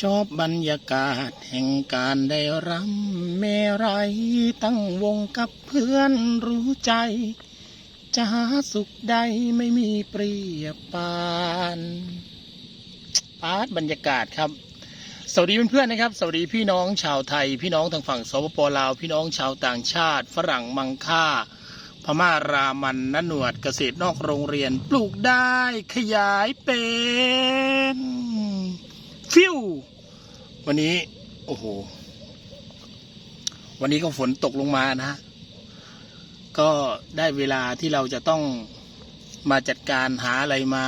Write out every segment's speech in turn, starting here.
ชอบบรรยากาศแห่งการได้รำเมรัยตั้งวงกับเพื่อนรู้ใจ จะหาสุขใดไม่มีเปรียบปานปาดบรรยากาศครับ สวัสดีเพื่อนๆนะครับ สวัสดีพี่น้องชาวไทย พี่น้องทางฝั่งสปปลาว พี่น้องชาวต่างชาติ ฝรั่งมังค่า พม่ารามันนหนวดเกษตรนอกโรงเรียน ปลูกได้ขยายเป็น ฟิววันนี้ โอ้โห วันนี้ก็ฝนตกลงมานะฮะ ก็ได้เวลาที่เราจะต้องมาจัดการหาอะไรมา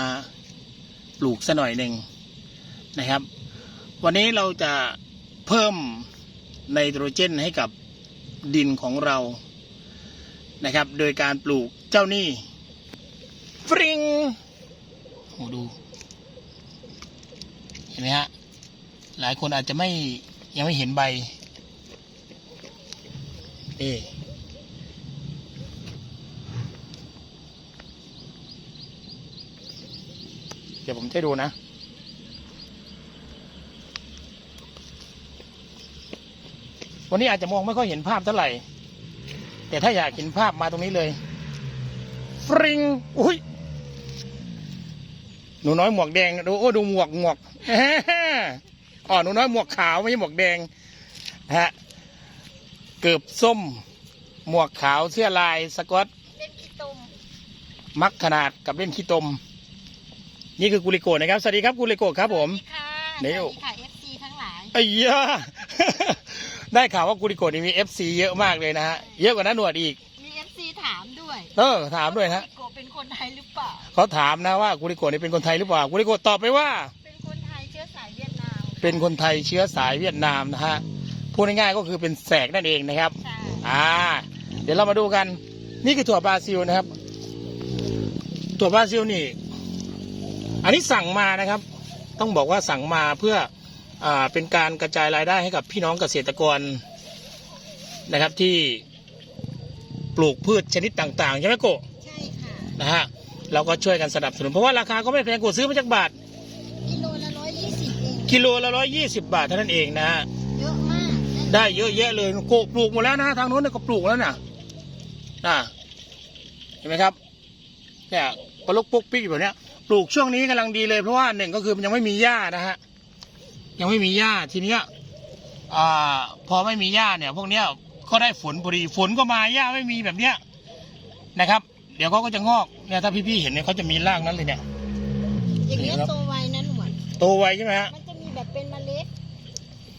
ปลูกซะหน่อยหนึ่งนะครับ วันนี้เราจะเพิ่มไนโตรเจนให้กับดินของเรานะครับ โดยการปลูกเจ้านี่ฟริงโอ้ดู เห็นไหมฮะ หลายคนอาจจะไม่ยังไม่เห็นใบนี่เดี๋ยวผมจะให้ดูนะวันนี้อาจจะมองไม่ค่อยเห็นภาพเท่าไหร่ แต่ถ้าอยากเห็นภาพมาตรงนี้เลย ฟริง อุ้ย หนูน้อยหมวกแดง ดู โอ้ ดูหมวกหมวก อ๋อหนูน้อยหมวกขาวไม่ใช่หมวกแดงฮะเกือบส้ม หมวกขาวเสื้อลายสกอตเล่นขี้ตุ่มมักขนาดกับเล่นขี้ตม นี่คือกุลิโกะนะครับสวัสดีครับกุลิโกะครับผมสวัสดีค่ะเดี๋ยวสวัสดีค่ะ FC ทั้งหลายไอ้ยา ได้ข่าวว่ากุลิโกะนี่มีเอฟซีเยอะมากเลยนะฮะเยอะกว่านั้นหนวดอีก มี FC ถามด้วยเออถามด้วยนะโกเป็นคนไทยหรือเปล่า เขาถามนะว่ากุลิโกะนี่เป็นคนไทยหรือเปล่ากุลิโกะตอบไปว่า เเป็นคนไทยเชื้อสายเวียดนามนะฮะพูดง่ายๆก็คือเป็นแสกนั่นเองนะครับ ใช่อ่า เดี๋ยวเรามาดูกัน นี่คือถั่วบราซิลนะครับ ถั่วบราซิลนี่ อันนี้สั่งมานะครับ ต้องบอกว่าสั่งมาเพื่ออ่าเป็นการกระจายรายได้ให้กับพี่น้องเกษตรกรนะครับที่ปลูกพืชชนิดต่างๆใช่ไหมโกะใช่ค่ะ นะฮะเราก็ช่วยกันสนับสนุนเพราะว่าราคาก็ไม่แพงโกะซื้อมาจากบาท กิโลละร้อยยี่สิบาทเท่านั้นเองนะฮะเยอะมากได้เยอะแยะเลยโกะปลูกหมดแล้วนะทางโน้นเนี่ยก็ปลูกแล้วนะน่ะเห็นไหมครับเนี่ยปลุกปุกปิ๊กแบบเนี้ยปลูกช่วงนี้กำลังดีเลยเพราะว่าหนึ่งก็คือมันยังไม่มีหญ้านะฮะยังไม่มีหญ้าทีเนี้ยอ่าพอไม่มีหญ้าเนี่ย พวกเนี้ยก็ได้ฝนพอดีฝนก็มาหญ้าไม่มีแบบเนี้ยนะครับ เดี๋ยวเขาก็จะงอกเนี่ยถ้าพี่ๆเห็นเนี่ยเขาจะมีรากนั้นเลยเนี่ยอย่างเงี้ยครับโตไวนะหนวดโตไวใช่ไหมฮะมันจะมี แบบเป็นเมล็ด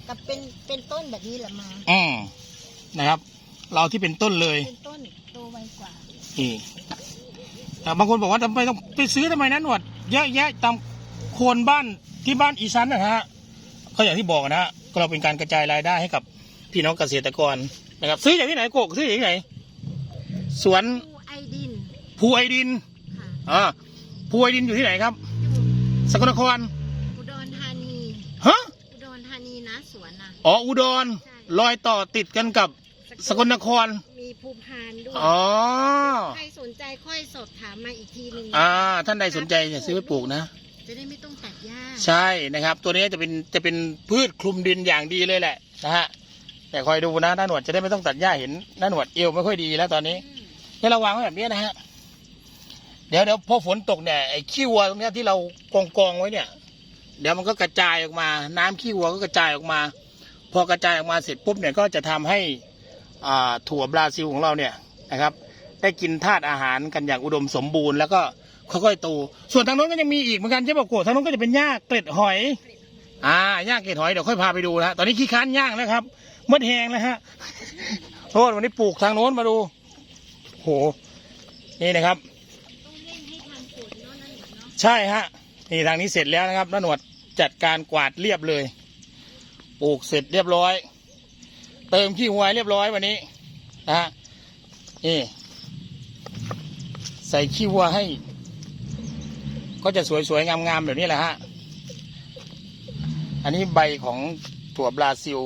กับเป็นเป็นต้นแบบนี้แหละมาอืมนะครับ เราที่เป็นต้นเลยเป็นต้นโตไวกว่านี่แต่บางคนบอกว่าทำไมต้องไปซื้อทำไมนะหนวดเยอะแยะตามโคนบ้านที่บ้านอีสันนะฮะก็อย่างที่บอกนะฮะก็เราเป็นการกระจายรายได้ให้กับพี่น้องเกษตรกรนะครับ ซื้อจากที่ไหนโกกซื้อจากที่ไหน สวนภูไอดินภูไอดินค่ะอ่าภูไอดินอยู่ที่ไหนครับ อยู่สกลนครอุดรธานีฮะอุด รธานีนะสวนนะอ๋ออุดรใช่รอยต่อติดกันกับสกลนคร มีภูพานด้วยอ๋อ ใครสนใจค่อยสอบถามมาอีกทีหนึ่งอ่า ท่านใดสนใจจะซื้อไปปลูกนะ จะได้ไม่ต้องตัดหญ้าใช่นะครับ ตัวนี้จะเป็นจะเป็นพืชคลุมดินอย่างดีเลยแหละนะฮะ แต่คอยดูนะหน้าหนวดจะได้ไม่ต้องตัดหญ้าเห็นหน้าหนวดเอวไม่ค่อยดีแล้วตอนนี้ อืมให้เราวางไว้แบบนี้นะฮะ เดี๋ยวเดี๋ยวพอฝนตกเนี่ยไอ้ขี้วัวตรงเนี้ยที่เรากองกองๆไว้เนี่ย เดี๋ยวมันก็กระจายออกมา น้ำขี้วัวก็กระจายออกมา พอกระจายออกมาเสร็จปุ๊บเนี่ยก็จะทำให้อ่าถั่วบราซิลของเราเนี่ยนะครับ ได้กินธาตุอาหารกันอย่างอุดมสมบูรณ์แล้วก็ค่อยๆโตส่วนทางโน้นก็ยังมีอีกเหมือนกันใช่ป่ะโกะทางโน้นก็จะเป็นหญ้าเกล็ดหอย อ่าย่างเกล็ดหอยเดี๋ยวค่อยพาไปดูนะตอนนี้ขี้ค้านย่างแล้วครับมดแหงแล้วฮะโทษวันนี้ปลูกทางโน้นมาดูโหนี่นะครับ ใช่ฮะนี่ทางนี้เสร็จแล้วนะครับน้าหนวด จัดการกวาดเรียบเลย ปลูกเสร็จเรียบร้อย เติมขี้หวยเรียบร้อยวันนี้นะฮะนี่ใส่ขี้วัวให้ ก็จะสวยๆงามๆแบบนี้แหละฮะ อันนี้ใบของถั่วบราซิล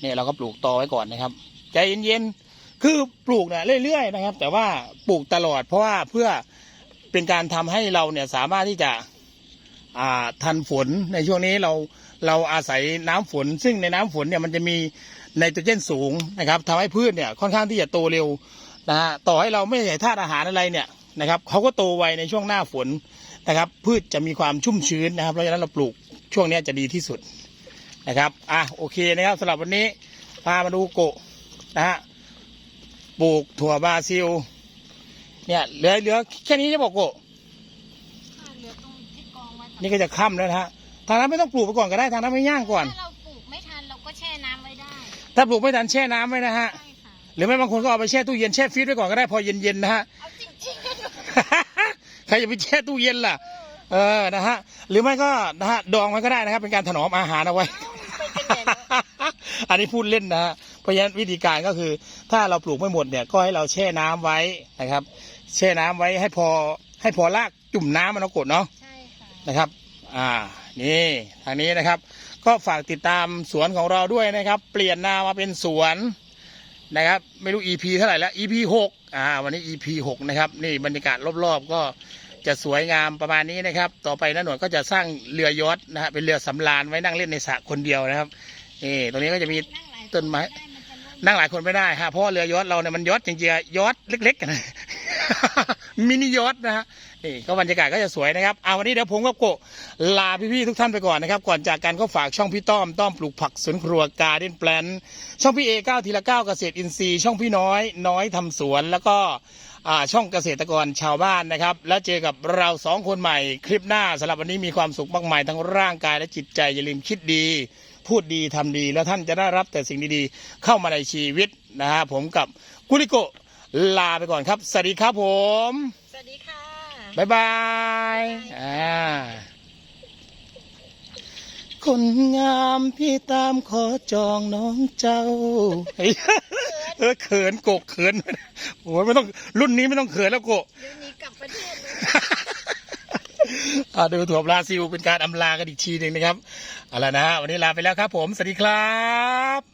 เนี่ยเราก็ปลูกตอไว้ก่อนนะครับ ใจเย็นๆ คือปลูกเนี่ยเรื่อยๆนะครับ แต่ว่าปลูกตลอดเพราะว่าเพื่อเป็นการทำให้เราเนี่ยสามารถที่จะ ทันฝนในช่วงนี้เราเราอาศัยน้ำฝน ซึ่งในน้ำฝนเนี่ยมันจะมีไนโตรเจนสูงนะครับทำให้พืชเนี่ยค่อนข้างที่จะโตเร็วนะฮะต่อให้เราไม่ใส่ธาตุอาหารอะไรเนี่ยนะครับเขาก็โตไวในช่วงหน้าฝนนะครับ พืชจะมีความชุ่มชื้นนะครับเพราะฉะนั้นเราปลูกช่วงนี้จะดีที่สุดนะครับอะโอเคนะครับสำหรับวันนี้พามาดูโกะนะฮะปลูกถั่วบราซิลเนี่ยเหลือเหลือแค่นี้จะบอกโกะ เหลือตรงที่กองไว้ นี่ก็จะค่ำแล้วนะฮะทางนั้นไม่ต้องปลูกไปก่อนก็ได้ทางนั้นไม่ย่างก่อน ถ้าเราปลูกไม่ทันเราก็แช่น้ำไว้ได้ถ้าปลูกไม่ทันแช่น้ำไว้นะฮะ ใช่ค่ะหรือไม่บางคนก็เอาไปแช่ตู้เย็นแช่ฟรีซไว้ก่อนก็ได้พอเย็นๆนะฮะ เอาจริงๆ ใครจะไปแช่ตู้เย็นล่ะ เออ นะฮะ หรือไม่ก็นะฮะดองไว้ก็ได้นะครับ เป็นการถนอมอาหารเอาไว้ ไปกันใหญ่แล้ว อันนี้พูดเล่นนะฮะ เพราะฉะนั้นวิธีการก็คือ ถ้าเราปลูกไม่หมดเนี่ยก็ให้เราแช่น้ำไว้นะครับ แช่น้ำไว้ให้พอให้พอรากจุ่มน้ำมันเอากดเนาะใช่ค่ะ นะครับ อ่า นี่ทางนี้นะครับ ก็ฝากติดตามสวนของเราด้วยนะครับ เปลี่ยนนามาเป็นสวนนะครับ ไม่รู้ EP เท่าไหร่แล้ว EP หกอ่า วันนี้ EP หกนะครับ นี่บรรยากาศรอบๆ ก็จะสวยงามประมาณนี้นะครับ ต่อไปน้าหนวดก็จะสร้างเรือยอทนะฮะ เป็นเรือสำราญไว้นั่งเล่นในสระคนเดียวนะครับ นี่ ตรงนี้ก็จะมีต้นไม้ นั่งหลายคนไม่ได้ฮะ เพราะเรือยอทเราเนี่ยมันยอทจริงๆยอทเล็กๆกันนะ มินิยอทนะฮะนี่ก็บรรยากาศก็จะสวยนะครับเอาวันนี้เดี๋ยวผมกับโกะลาพี่ๆทุกท่านไปก่อนนะครับ ก่อนจากกันก็ฝากช่องพี่ต้อมต้อมปลูกผักสวนครัวการเด้นแปลนช่องพี่เอเก้าทีละเก้าเกษตรอินทรีย์ช่องพี่น้อย น้อยทำสวนแล้วก็ช่องเกษตรกรชาวบ้านนะครับ แล้วเจอกับเราสองคนใหม่คลิปหน้าสำหรับวันนี้มีความสุขมากมายทั้งร่างกายและจิตใจอย่าลืมคิดดี พูดดีทำดี แล้วท่านจะได้รับแต่สิ่งดีๆ เข้ามาในชีวิตนะฮะผมกับกุลิโก ลาไปก่อนครับ สวัสดีครับผม สวัสดีค่ะ บ๊ายบาย อ่า คนงามพี่ตามขอจองน้องเจ้าเฮ้ยเออเขินโกกเขินโอ้ยไม่ต้องรุ่นนี้ไม่ต้องเขินแล้วโกะเดี๋ยวนี้กลับประเทศเลยอ่าดูถั่วบราซิลเป็นการอำลากันอีกทีหนึ่งนะครับเอาละนะฮะวันนี้ลาไปแล้วครับผม สวัสดีครับ